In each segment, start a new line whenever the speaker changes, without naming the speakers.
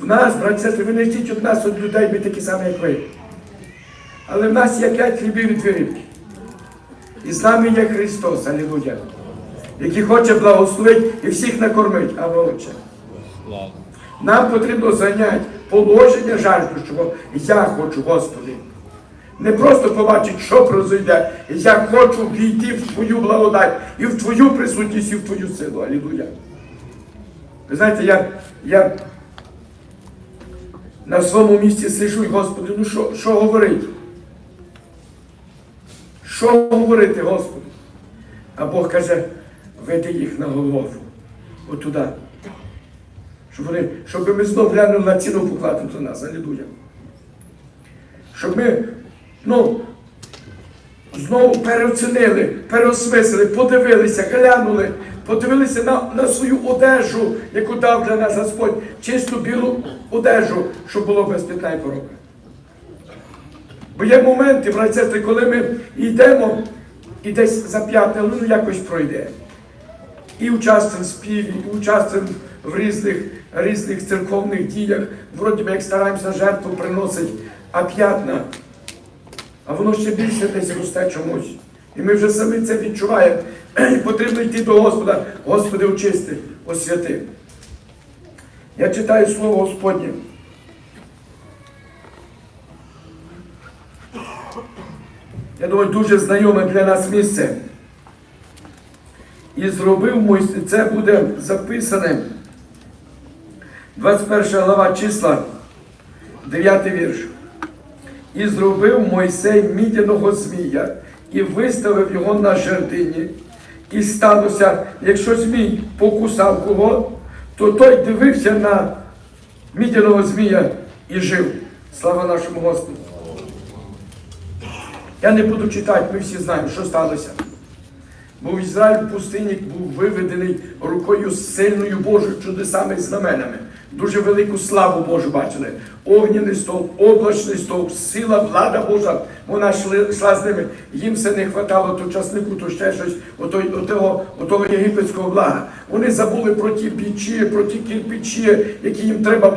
В нас, браті сестри, ви не ждіть від нас від людей, ми такі самі, як ви. Але в нас є п'ять хлібів і дві рибки. І з нами є Христос, Алілуя, який хоче благословити і всіх накормити, а волоче. Нам потрібно зайняти положення жартущого. Я хочу, Господи. Не просто побачити, що прозойде. Я хочу війти в Твою благодать і в Твою присутність, і в Твою силу. Алілуя. Ви знаєте, я, я на своєму місці сижу Господи, ну що, що говорить? Що говорити, Господи? А Бог каже, веди їх на голову. Отуда. Щоб, вони, щоб ми знов глянули на ціну покладу до нас, алілуя. Щоб ми ну, знову переоцінили, переосмислили, подивилися, глянули, подивилися на, на свою одежу, яку дав для нас Господь, чисту білу одежу, щоб було без п'ятна і порока. Бо є моменти, сестри, коли ми йдемо і десь зап'ятне, ну якось пройде. І участвуємо в співі, і участвуємо в різних, різних церковних діях. Вроді би як стараємося жертву приносити, а п'ятна, а воно ще більше десь росте чомусь. І ми вже самі це відчуваємо. Потрібно йти до Господа. Господи, очисти, освяти. Я читаю Слово Господнє. Я думаю, дуже знайоме для нас місце. І зробив Мойсей, це буде записане 21 глава числа, 9 вірш. І зробив Мойсей мідяного змія і виставив його на жердині. І сталося, якщо змій покусав кого, то той дивився на мідяного змія і жив. Слава нашому Господу. Я не буду читати, ми всі знаємо, що сталося. Був Ізраїль пустинник був виведений рукою сильною Божою чудесами і знаменами. Дуже велику славу Божу бачили. Огняний стовп, облачний стовп, сила, влада Божа, вона йшла з ними. Їм все не хватало то часнику, то ще щось, ото, отого, отого єгипетського блага. Вони забули про ті пічі, про ті кирпичі, які їм треба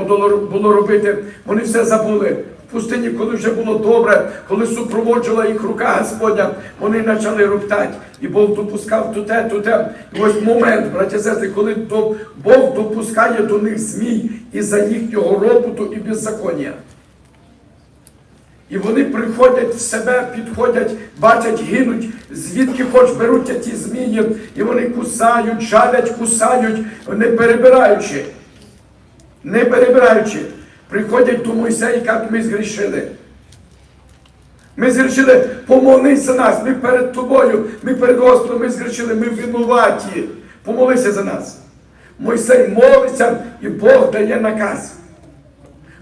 було робити. Вони все забули. В пустині, коли вже було добре, коли супроводжувала їх рука Господня, вони почали роптати. І Бог допускав то те, то те. І ось момент, браття сестри, коли Бог допускає до них змій із-за їхнього роботу і беззаконня. І вони приходять в себе, підходять, бачать, гинуть, звідки хоч беруть ті змії, і вони кусають, жалять, кусають, не перебираючи. Не перебираючи. Приходять до Мойсея і кажуть, ми згрішили. Ми згрішили, помолись нас, ми перед тобою, ми перед Господом, ми згрішили, ми винуваті. Помолися за нас. Мойсей молиться, і Бог дає наказ.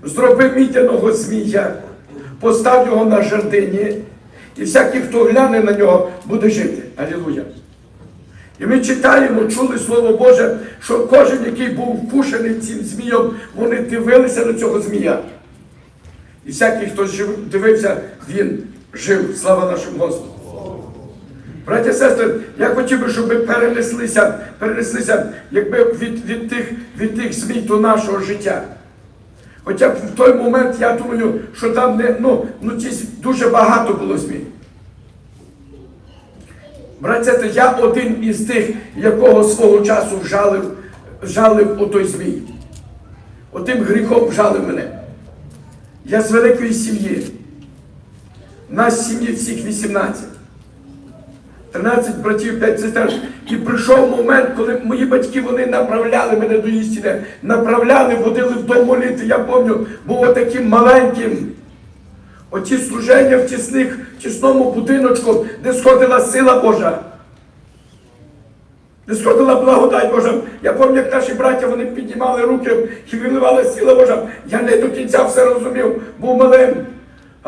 Зроби мідяного змія, постав його на жердині, і всякий, хто гляне на нього, буде жити. Алілуя. І ми читаємо, чули Слово Боже, що кожен, який був вкушений цим змієм, вони дивилися на цього змія. І всякий, хто дивився, він жив. Слава нашому Господу. Браття і сестри, я хотів би, щоб ми перенеслися, перенеслися якби від, від, тих, від тих змій до нашого життя. Хоча б в той момент я думаю, що там не, ну, ну дуже багато було змій. Братця, я один із тих, якого свого часу вжалив, вжалив отой змій. Отим гріхом вжалив мене. Я з великої сім'ї. Нас сім'ї всіх 18. 13 братів, 5 сестер. І прийшов момент, коли мої батьки вони направляли мене до істини, направляли, водили в дом молити. Я пам'ятаю, був таким маленьким. Оті служення в тісних, тісному будиночку, де сходила сила Божа. Де сходила благодать Божа. Я пам'ятаю, як наші браття вони піднімали руки і виливали сила Божа. Я не до кінця все розумів, був малим.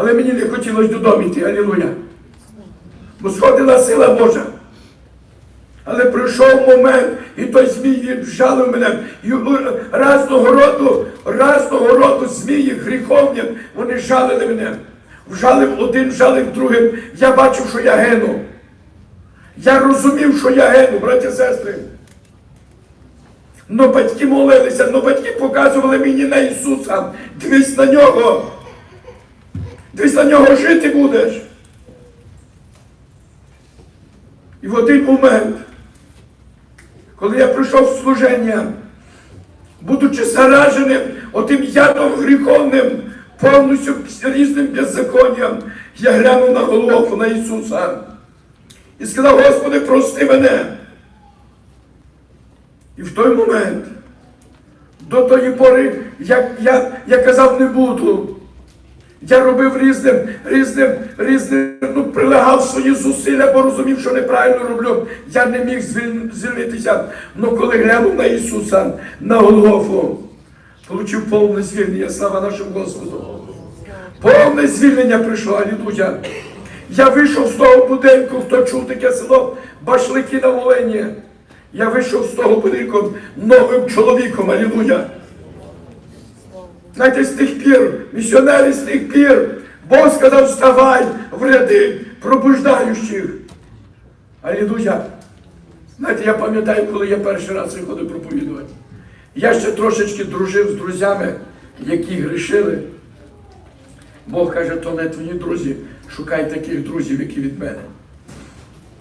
Але мені не хотілося додому йти. Алілуя. Бо сходила сила Божа. Але прийшов момент, і той змій вжалив мене. І разного роду, разного роду змії гріховні, вони жалили мене. Вжалив один, вжалив другим. Я бачив, що я гину. Я розумів, що я гину, браті і сестри. Но батьки молилися, но батьки показували мені на Ісуса. Дивись на нього. Дивись на нього жити будеш. І в один момент, коли я прийшов в служення, будучи зараженим отим ядом гріховним, повністю різним беззаконням, я глянув на голову на Ісуса і сказав, Господи, прости мене. І в той момент, до тої пори, як я, я казав, не буду. Я робив різним, різним, різним, ну, прилягав свої зусилля, бо розумів, що неправильно роблю. Я не міг звіль- звільнитися. Но коли глянув на Ісуса, на Голгофу, отримав повне звільнення, слава нашому Господу. Повне звільнення прийшло, алілуя. Я вийшов з того будинку, хто чув таке село Башлики на Волині. Я вийшов з того будинку новим чоловіком, алілуя. Знаєте, з тих пір, місіонери з тих пір, Бог сказав, вставай в ряди пробуждаючих. Алілуя. Знаєте, я пам'ятаю, коли я перший раз виходив проповідувати. Я ще трошечки дружив з друзями, які грішили. Бог каже, то не твої друзі, шукай таких друзів, які від мене.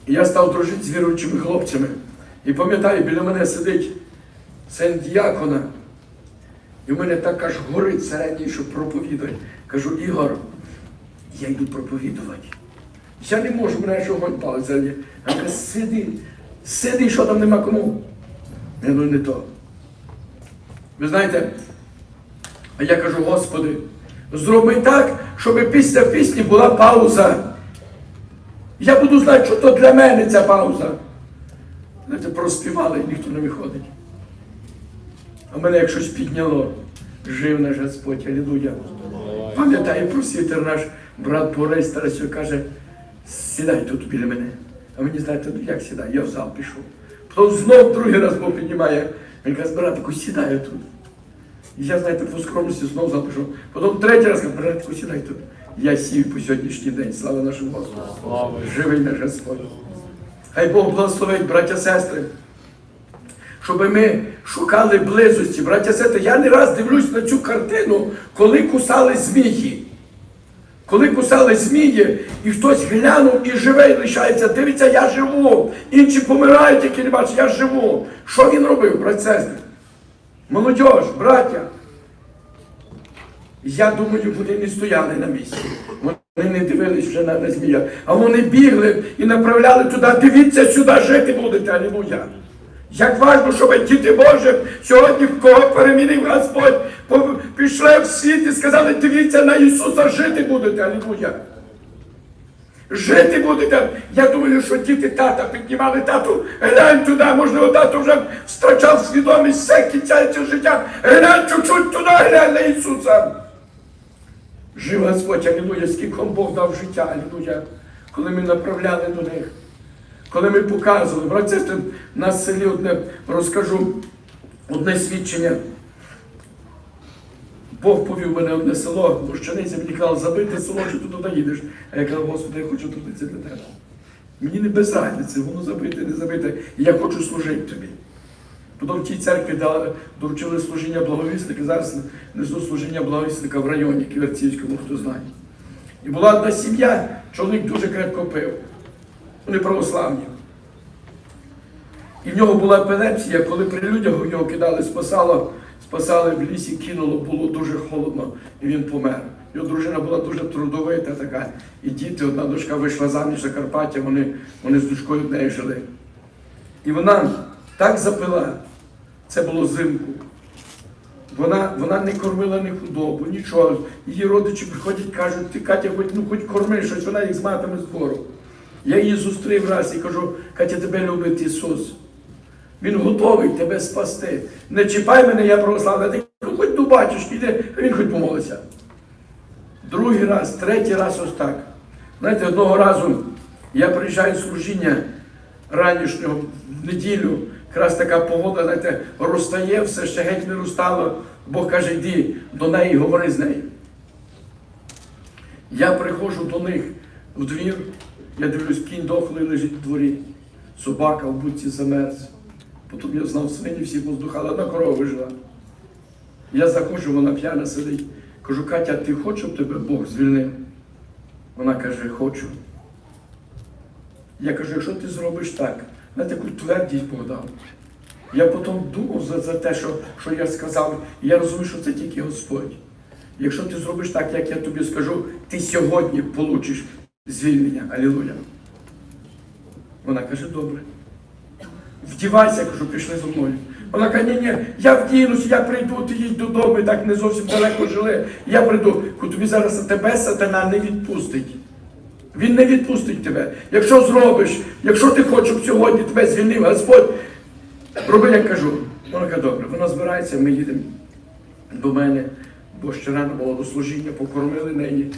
І я став дружити з віруючими хлопцями. І пам'ятаю, біля мене сидить син діякона. І в мене так аж горить середній, щоб проповідувати. Кажу, Ігор, я йду проповідувати. Я не можу, мене ж огонь палить ззаді. А каже, сиди, сиди, що там нема кому. Я ну не то. Ви знаєте, а я кажу, Господи, зроби так, щоб після пісні була пауза. Я буду знати, що то для мене ця пауза. Знаєте, проспівали, ніхто не виходить. А мене як щось підняло. Жив наш Господь, алілуя. Пам'ятаю просвітер наш брат Борис Тарасюк каже, сідай тут біля мене. А мені знаєте, ну як сідай? Я в зал пішов. Потім знов другий раз Бог піднімає. Він каже, братику, сідай тут. І я, знаєте, по скромності знов зал пішов. Потім третій раз каже, братику, сідай тут. Я сів по сьогоднішній день. Слава нашому Господу. Живий наш Господь. Хай Бог благословить, браття сестри щоб ми шукали близості. Браття сестри, я не раз дивлюсь на цю картину, коли кусали змії. Коли кусали змії, і хтось глянув і живий лишається, дивиться, я живу. Інші помирають, які не бачать, я живу. Що він робив, браття сестри? Молодь, браття. Я думаю, вони не стояли на місці. Вони не дивились вже на змія. А вони бігли і направляли туди, дивіться, сюди жити будете, алілуя. Як важливо, щоб діти Божі сьогодні, в кого перемінив Господь, пішли в світ і сказали, дивіться на Ісуса, жити будете, алілуя. Жити будете. Я думаю, що діти тата піднімали тату, глянь туди, можливо, тато вже втрачав свідомість, все кінчається життя. Глянь чуть-чуть туди, глянь на Ісуса. Жив Господь, алілуя, скільки Бог дав життя, алілуя, коли ми направляли до них. Коли ми показували, брат, сестри, в нас в селі одне розкажу одне свідчення. Бог повів мене одне село, Лущаниця мені казав, забити село, що ти туди їдеш. А я казав, Господи, я хочу туди це для тебе. Мені не без разниці, воно забите, не забите. Я хочу служити тобі. Потім в тій церкві доручили служіння благовісника, зараз несу служіння благовісника в районі Ківерцівському, хто знає. І була одна сім'я, чоловік дуже крепко пив. Вони православні. І в нього була епілепсія, коли при людях його кидали, спасало, спасали в лісі, кинуло, було дуже холодно, і він помер. Його дружина була дуже трудовита така. І діти, одна дочка вийшла заміж за Карпаття, вони, вони з дочкою в неї жили. І вона так запила, це було зимку. Вона, вона не кормила ні худобу, нічого. Її родичі приходять, кажуть, ти Катя, хоч, ну, хоч корми щось, вона їх з матами збору. Я її зустрів раз і кажу, Катя, тебе любить Ісус. Він готовий тебе спасти. Не чіпай мене, я православний. Ти хоч до йди, а він хоч помолиться. Другий раз, третій раз ось так. Знаєте, одного разу я приїжджаю з служіння ранішнього в неділю, якраз така погода, знаєте, розтає, все ще геть не розстало. Бог каже, йди до неї, говори з нею. Я приходжу до них в двір, я дивлюсь, кінь дохлий лежить в дворі, собака в будці замерз. Потім я знав свині, всі поздухали, одна корова вижила. Я заходжу, вона п'яна сидить. Кажу, Катя, ти хочеш, щоб тебе Бог звільнив? Вона каже, хочу. Я кажу, якщо ти зробиш так, на таку твердість Бог дав. Я потім думав за, за те, що, що я сказав, і я розумію, що це тільки Господь. Якщо ти зробиш так, як я тобі скажу, ти сьогодні получиш звільнення. Алілуя. Вона каже, добре. Вдівайся, кажу, пішли зі мною. Вона каже, ні, ні, я вдінусь, я прийду, ти їдь додому, і так не зовсім далеко жили. Я прийду, Кажу, тобі зараз тебе сатана не відпустить. Він не відпустить тебе. Якщо зробиш, якщо ти хочеш, щоб сьогодні тебе звільнив Господь, роби, як кажу. Вона каже, добре, вона збирається, ми їдемо до мене, бо ще рано було служіння, покормили неї.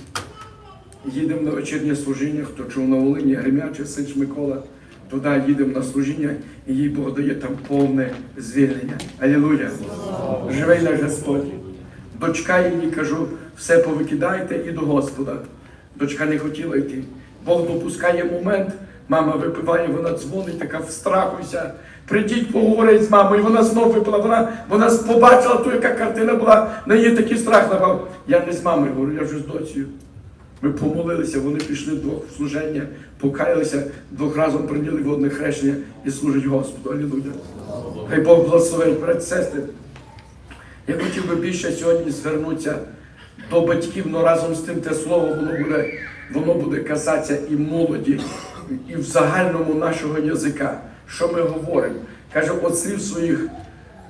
Їдемо на вечірнє служіння, хто чув на Волині, Гремячий, Сич Микола. Туди їдемо на служіння, і їй Бог дає там повне звільнення. Алілуя! Живий наш Господь. Дочка їй кажу, все повикидайте і до Господа. Дочка не хотіла йти. Бог допускає момент, мама випиває, вона дзвонить, така в страхуйся. Прийдіть, поговорить з мамою, вона знов випила, вона, вона побачила ту, яка картина була, на її такий страх напав. Я не з мамою говорю, я вже з доцею. Ми помолилися, вони пішли в служення, покаялися, двох разом прийняли водне хрещення і служать Господу. Алілуя. Хай Бог благословить, брат, сестри. Я хотів би більше сьогодні звернутися до батьків, але разом з тим те слово воно буде, воно буде казатися і молоді, і в загальному нашого язика. Що ми говоримо? Каже, от слів своїх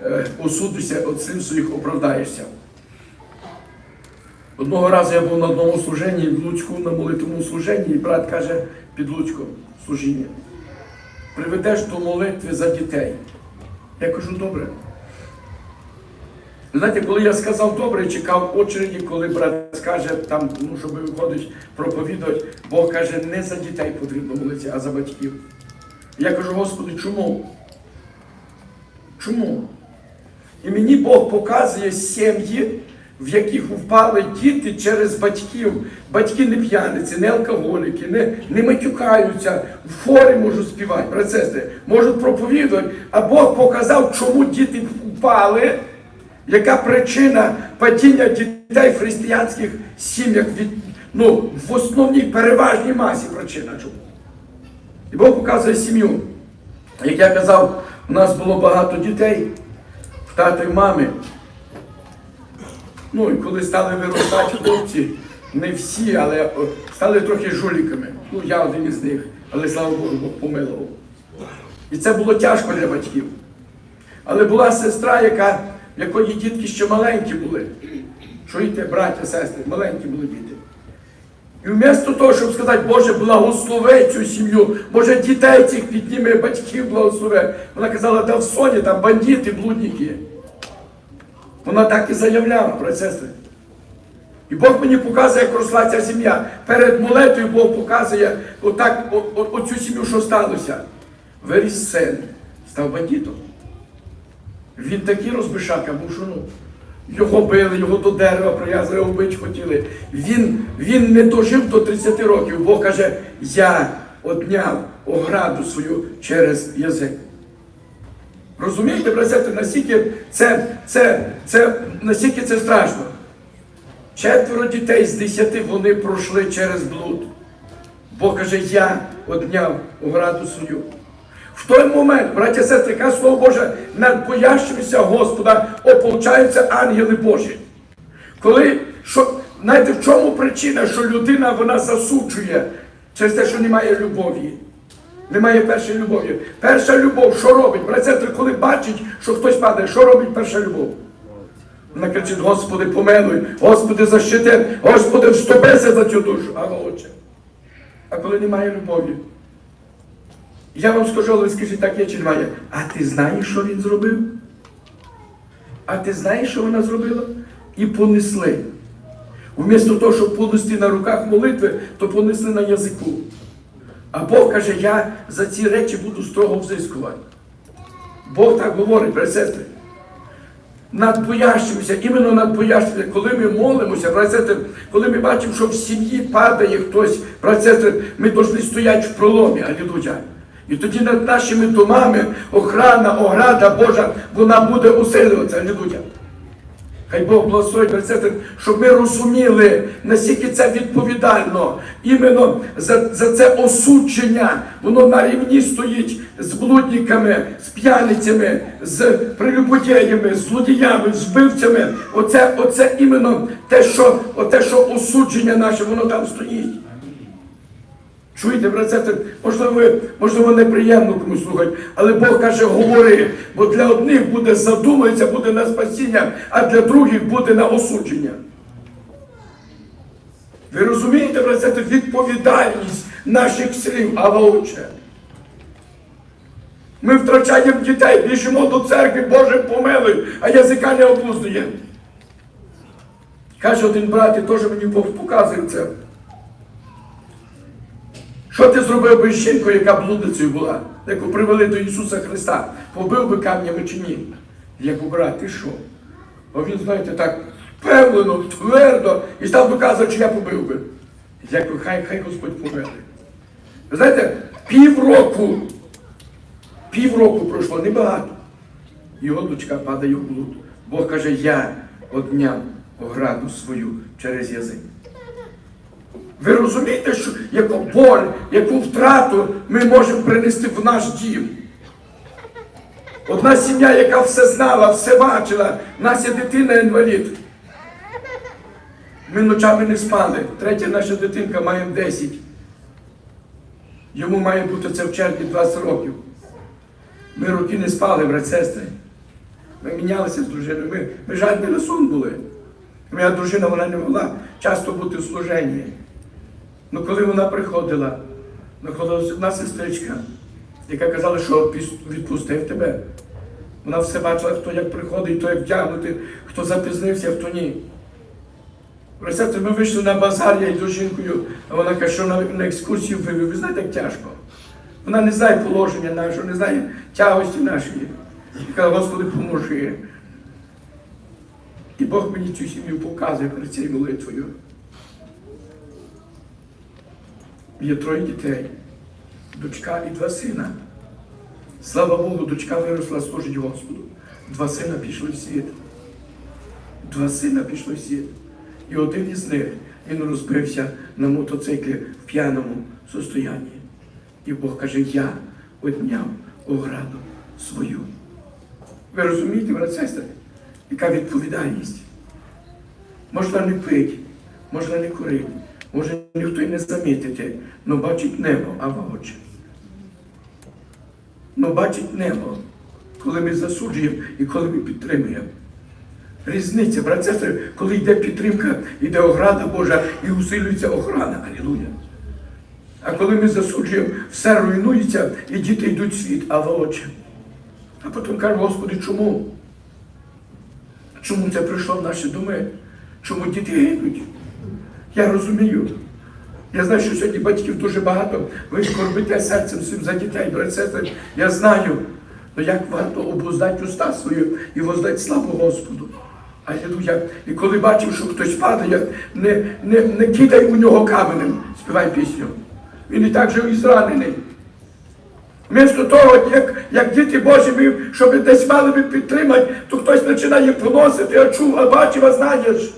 е, осудишся, от слів своїх оправдаєшся. Одного разу я був на одному служенні в Луцьку на молитвому служенні, і брат каже під Луцьком служіння. Приведеш до молитви за дітей. Я кажу, добре. Знаєте, коли я сказав добре, чекав очереді, коли брат скаже, там, ну, щоб виходить проповідувати, Бог каже, не за дітей потрібно молитися, а за батьків. Я кажу, Господи, чому? Чому? І мені Бог показує сім'ї, в яких впали діти через батьків. Батьки не п'яниці, не алкоголіки, не, не матюкаються, в хорі можуть співати, сестри, можуть проповідувати. А Бог показав, чому діти впали, яка причина падіння дітей в християнських сім'ях від, ну, в основній переважній масі причина чому. І Бог показує сім'ю. Як я казав, у нас було багато дітей, в тата і мами. Ну і коли стали виростати хлопці, не всі, але стали трохи жуліками. Ну, я один із них, але слава Богу, Бог помилував. І це було тяжко для батьків. Але була сестра, яка, в якої дітки ще маленькі були. Чуєте, браття, сестри, маленькі були діти. І вмісто того, щоб сказати, Боже, благослови цю сім'ю, Боже, дітей цих підніми, батьків благослови. Вона казала, да в соні там бандити, блудники. Вона так і заявляла, сестри. І Бог мені показує, як росла ця сім'я. Перед молитвою Бог показує отак, о, о, оцю сім'ю, що сталося. Виріс син, став бандитом. Він такий розбишака був, що ну. Його били, його до дерева прив'язали, вбити хотіли. Він, він не дожив до 30 років. Бог каже, я одняв ограду свою через язик. Розумієте, братці, настільки це, це, це, настільки це страшно. Четверо дітей з десяти вони пройшли через блуд. Бог каже, я одняв ограду свою. В той момент, браття сестри, каже слово Боже, над боящимися Господа ополчаються ангели Божі. Коли, що, знаєте, в чому причина, що людина вона засуджує через те, що немає любові? Немає першої любові. Перша любов, що робить? Браття, коли бачить, що хтось падає, що робить перша любов? Вона кричить, Господи, помилуй, Господи, защити, Господи, вступися за цю душу. А отче. А коли немає любові? Я вам скажу, але ви скажіть, так є чи немає. А ти знаєш, що він зробив? А ти знаєш, що вона зробила? І понесли. Вмісто того, щоб понести на руках молитви, то понесли на язику. А Бог каже, я за ці речі буду строго взискувати. Бог так говорить, брат сестри. Над боящимися, іменно над боящимися, коли ми молимося, брат сестри, коли ми бачимо, що в сім'ї падає хтось, брат сестри, ми повинні стояти в проломі, алілуя. І тоді над нашими домами охрана, ограда Божа, вона буде усилюватися. Алілуя. Хай Бог благословить Берцетин, щоб ми розуміли, наскільки це відповідально. Іменно за, за це осудження, воно на рівні стоїть з блудниками, з п'яницями, з прелюбодіями, з злодіями, з вбивцями. Оце, оце іменно те, що, оте, що осудження наше, воно там стоїть. Чуєте, брате, можливо, можливо, неприємно комусь слухати, але Бог каже, говори, бо для одних буде задумається, буде на спасіння, а для других буде на осудження. Ви розумієте, брате, відповідальність наших слів, а отче. Ми втрачаємо дітей, біжимо до церкви, Боже помилуй, а язика не обуздує. Каже один брат, і теж мені Бог показує це. Що ти зробив би з жінкою, яка блудницею була, яку привели до Ісуса Христа? Побив би камнями чи ні? Я кажу, брат, ти що? А він, знаєте, так впевнено, твердо і став доказувати, що я побив би. Я кажу, хай, хай Господь помилує. Ви знаєте, півроку, півроку пройшло, небагато. Його дочка падає в блуд. Бог каже, я одняв ограду свою через язик. Ви розумієте, що яку боль, яку втрату ми можемо принести в наш дім? Одна сім'я, яка все знала, все бачила, в нас є дитина інвалід. Ми ночами не спали. Третя наша дитинка має 10. Йому має бути це в червні 20 років. Ми роки не спали, брат сестри. Ми мінялися з дружиною. Ми, ми жадні на сон були. Моя дружина вона не могла часто бути в служенні. Ну коли вона приходила, знаходилася одна сестричка, яка казала, що відпустив тебе. Вона все бачила, хто як приходить, хто як втягнути, хто запізнився, хто ні. Представте, ми вийшли на базар, я йду жінкою, а вона каже, що на, на екскурсію вивів. Ви знаєте, як тяжко. Вона не знає положення нашого, не знає тягості нашої. І каже, Господи, поможи. І Бог мені цю сім'ю показує перед цією молитвою. Є троє дітей, дочка і два сина. Слава Богу, дочка виросла, служить Господу. Два сина пішли в світ. Два сина пішли в світ. І один із них він розбився на мотоциклі в п'яному состоянні. І Бог каже, я одняв ограду свою. Ви розумієте, брат сестри, яка відповідальність? Можна не пити, можна не курити, може ніхто й не замітити, але бачить небо, а очі. Ну бачить небо, коли ми засуджуємо і коли ми підтримуємо. Різниця, брат сестри, коли йде підтримка, йде ограда Божа і усилюється охрана. Алілуя. А коли ми засуджуємо, все руйнується і діти йдуть в світ, а в очі. А потім каже, Господи, чому? Чому це прийшло в наші доми? Чому діти гинуть? Я розумію. Я знаю, що сьогодні батьків дуже багато. Ви скорбите серцем своїм за дітей, брат. Я знаю. Ну як варто обуздати уста свою і воздати славу Господу. Алілуя. І коли бачив, що хтось падає, не, не, не кидай у нього каменем, співай пісню. Він і так жив і зранений. Вмісто того, як, як діти Божі, щоб десь мали би підтримати, то хтось починає поносити, а чув, а бачив, а знаєш.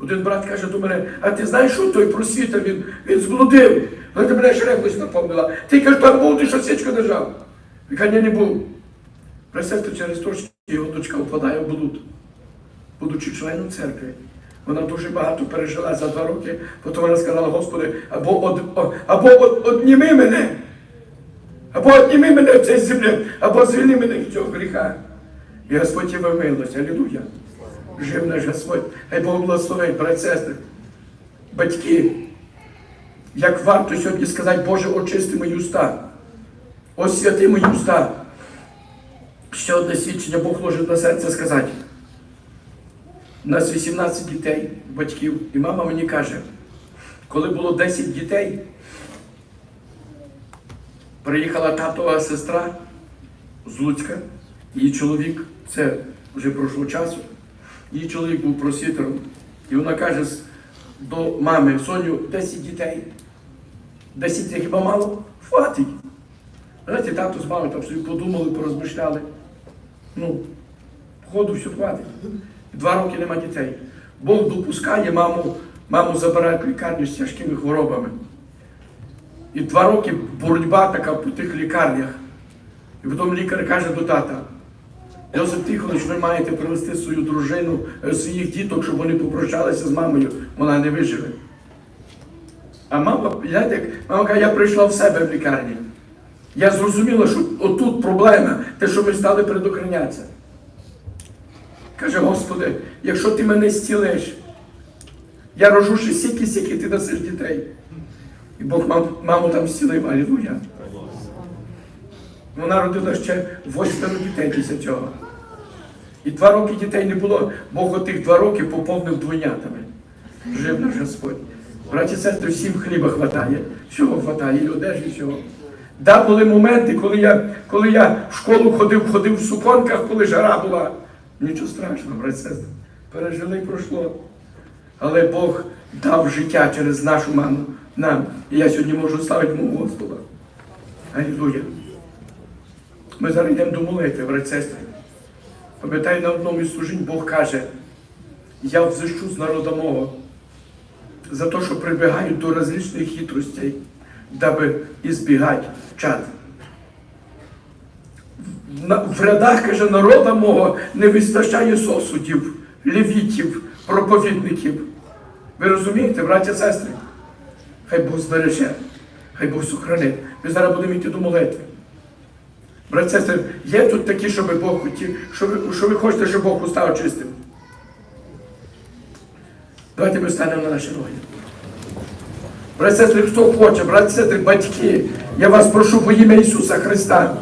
Один брат каже до мене, а ти знаєш, що той просвітер, він, він зблудив. Ти мене ще якось напомнила. Ти каже, там був, ти що свічку держав. Він каже, не був. Представте, через те, що його дочка впадає в блуд, будучи членом церкви. Вона дуже багато пережила за два роки, потім вона сказала, Господи, або, од, або од, одніми мене, або одніми мене в цій землі, або звільни мене від цього гріха. І Господь тебе милость, алілуя. Жив наш Господь, хай Бог благословить, брат сестри, батьки. Як варто сьогодні сказати, Боже, очисти мої уста, освяти мої уста. Ще одне свідчення Бог ложить на серце сказати. У нас 18 дітей, батьків, і мама мені каже, коли було 10 дітей, приїхала татова сестра з Луцька, її чоловік, це вже пройшло часу, її чоловік був просвітером, і вона каже до мами, Соню, 10 дітей. 10 це хіба мало? Хватить. Знаєте, тато з мамою там собі подумали, порозмишляли. Ну, походу все хватить. Два роки нема дітей. Бог допускає маму, маму забирають лікарню з тяжкими хворобами. І два роки боротьба така по тих лікарнях. І потім лікар каже до тата, Йосип Тихонович, ви маєте привезти свою дружину, е, своїх діток, щоб вони попрощалися з мамою, вона не виживе. А мама, знаєте, мама каже, я прийшла в себе в лікарні. Я зрозуміла, що отут проблема, те, що ми стали предохранятися. Каже, Господи, якщо ти мене зцілиш, я рожу ще стільки, скільки ти дасиш дітей. І Бог мам, маму там зцілив, алілуя. Вона родила ще восьмеро дітей після цього. І два роки дітей не було, Бог отих два роки поповнив двойнятами. Жив наш Господь. Браті сестри, всім хліба хватає, всього хватає, і одежі, всього. Да, були моменти, коли я, коли я в школу ходив, ходив в суконках, коли жара була. Нічого страшного, брат сестри. Пережили і пройшло. Але Бог дав життя через нашу маму нам. І я сьогодні можу славити мого Господа. Алілуя. Ми зараз йдемо до молитви, брат і сестри. Пам'ятаю, на одному із служінь Бог каже, я взищу з народа мого за те, що прибігають до розличних хитростей, даби ізбігати чад. В- рядах, каже, народа мого не вистачає сосудів, левітів, проповідників. Ви розумієте, браття сестри? Хай Бог збереже, хай Бог сохранить. Ми зараз будемо йти до молитви. Брат, сестри, є тут такі, щоб Бог хотів, що ви, що ви хочете, щоб Бог устав чистим. Давайте ми станемо на наші ноги. Брат, хто хоче, брат, батьки, я вас прошу во ім'я Ісуса Христа.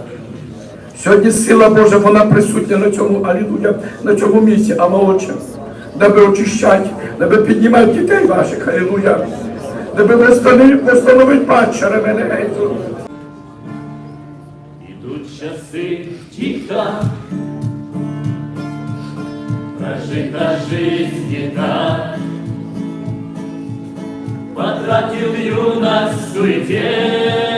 Сьогодні сила Божа, вона присутня на цьому, алілуя, на цьому місці, а молодше. Даби очищать, даби піднімати дітей ваших, алілуя. Даби встановити батча, мене
часи тіта, прожита жизнь не так, потратил юность суете.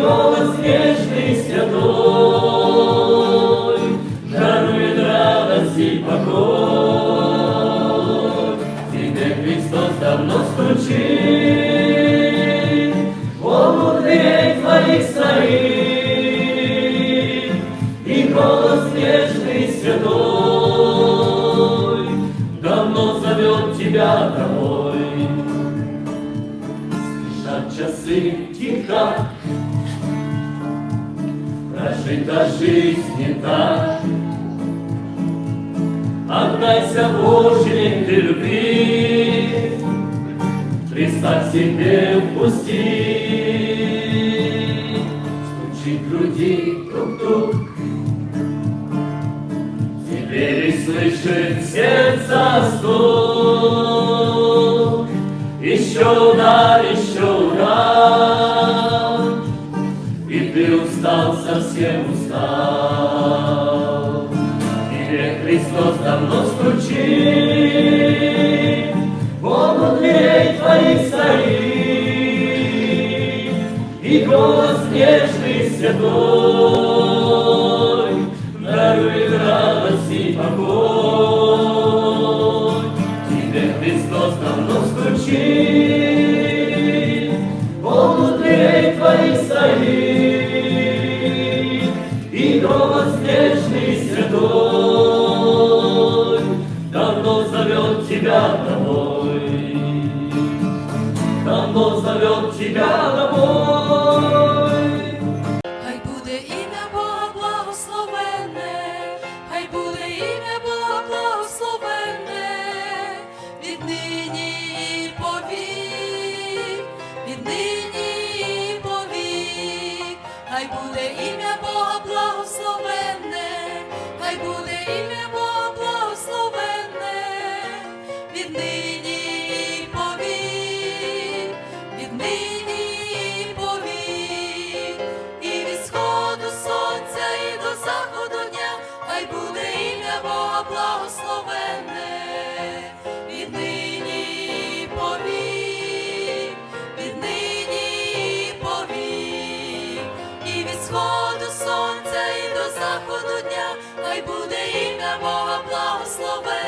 Голос нежный, святой, Дарует радость и покой. Тебе Христос давно стучит, Он дверей твоих стоит, И голос нежный, святой, Давно зовет тебя домой. Спешат часы тихо, Прожита жизнь не так, Отдайся Божьей ты любви, Христа к себе впусти. Стучи в груди тук-тук, Теперь и слышит сердце стук. Еще удар, еще удар, И ты устал, совсем стучит, Он дверей твоих И голос нежный, святой, Дарует радость Давно зовет тебя домой, Давно зовет тебя домой.
Бога благословенне, віднині повік, віднині повік, і від сходу сонця, і до заходу дня, хай буде ім'я Бога благословенне.